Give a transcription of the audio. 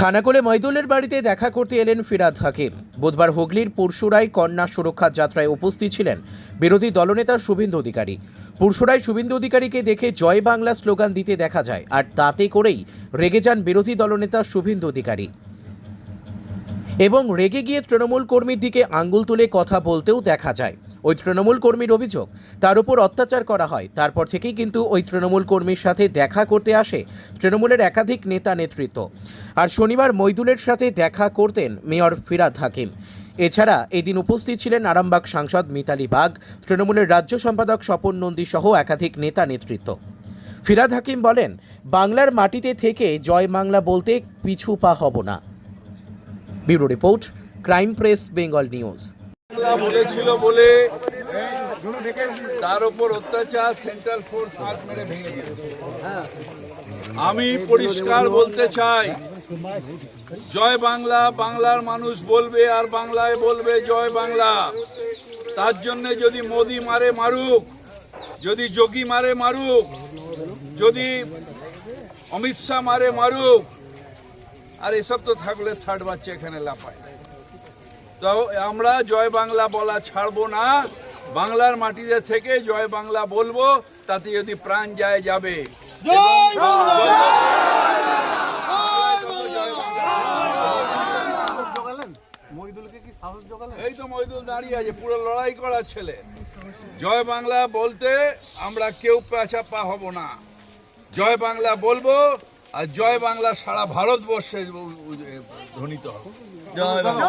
খানাকুলে মৈদুলের বাড়িতে দেখা করতে এলেন ফিরাদ হাকিম। বুধবার হুগলির পুরসুরায় কন্যা সুরক্ষা যাত্রায় উপস্থিত ছিলেন বিরোধী দলনেতা শুভেন্দু অধিকারী। পুরসুরায় শুভেন্দু অধিকারীকে দেখে জয় বাংলা স্লোগান দিতে দেখা যায়, আর তাতে করেই রেগে যান বিরোধী দলনেতা শুভেন্দু অধিকারী। এবং রেগে গিয়ে তৃণমূল কর্মীর দিকে আঙ্গুল তুলে কথা বলতেও দেখা যায়। ওই তৃণমূল কর্মীর অভিযোগ, তার উপর অত্যাচার করা হয়। তারপর থেকেই কিন্তু ওই তৃণমূল কর্মীর সাথে দেখা করতে আসে তৃণমূলের একাধিক নেতা নেতৃত্ব। আর শনিবার মৈদুলের সাথে দেখা করতেন মেয়র ফিরাদ হাকিম। এছাড়া এদিন উপস্থিত ছিলেন আরামবাগ সাংসদ মিতালি বাগ, তৃণমূলের রাজ্য সম্পাদক স্বপন নন্দী সহ একাধিক নেতা নেতৃত্ব। ফিরাদ হাকিম বলেন, বাংলার মাটিতে থেকে জয় বাংলা বলতে পিছু পা হব না। Bureau report, crime press, Bengal news. Bangla বলেছিল বলে তার উপর অত্যাচার সেন্ট্রাল ফোর্স হাত মেরে ভেঙে আমি পরিষ্কার বলতে চাই, জয় বাংলা, বাংলার মানুষ বলবে আর বাংলায় বলবে জয় বাংলা। তার জন্য যদি মোদি মারে মারুক, যদি যোগী মারে মারুক, যদি অমিত শাহ মারে মারুক আর এসব তো থাকলে থার্ড বাচ্চা এখানে লাফায়। তো আমরা জয় বাংলা বলা ছাড়বো না। বাংলার মাটিতে থেকে জয় বাংলা বলব তাতে যদি প্রাণ যায় যাবে। জোগালেন কি সাহস এই তো মহিদুল দাঁড়িয়ে আছে পুরো লড়াই করা ছেলে। জয় বাংলা বলতে আমরা কেউ পেঁচা পা হব না। জয় বাংলা বলব আর জয় বাংলা সারা ভারতবর্ষে ধ্বনিত হবে। জয় বাংলা।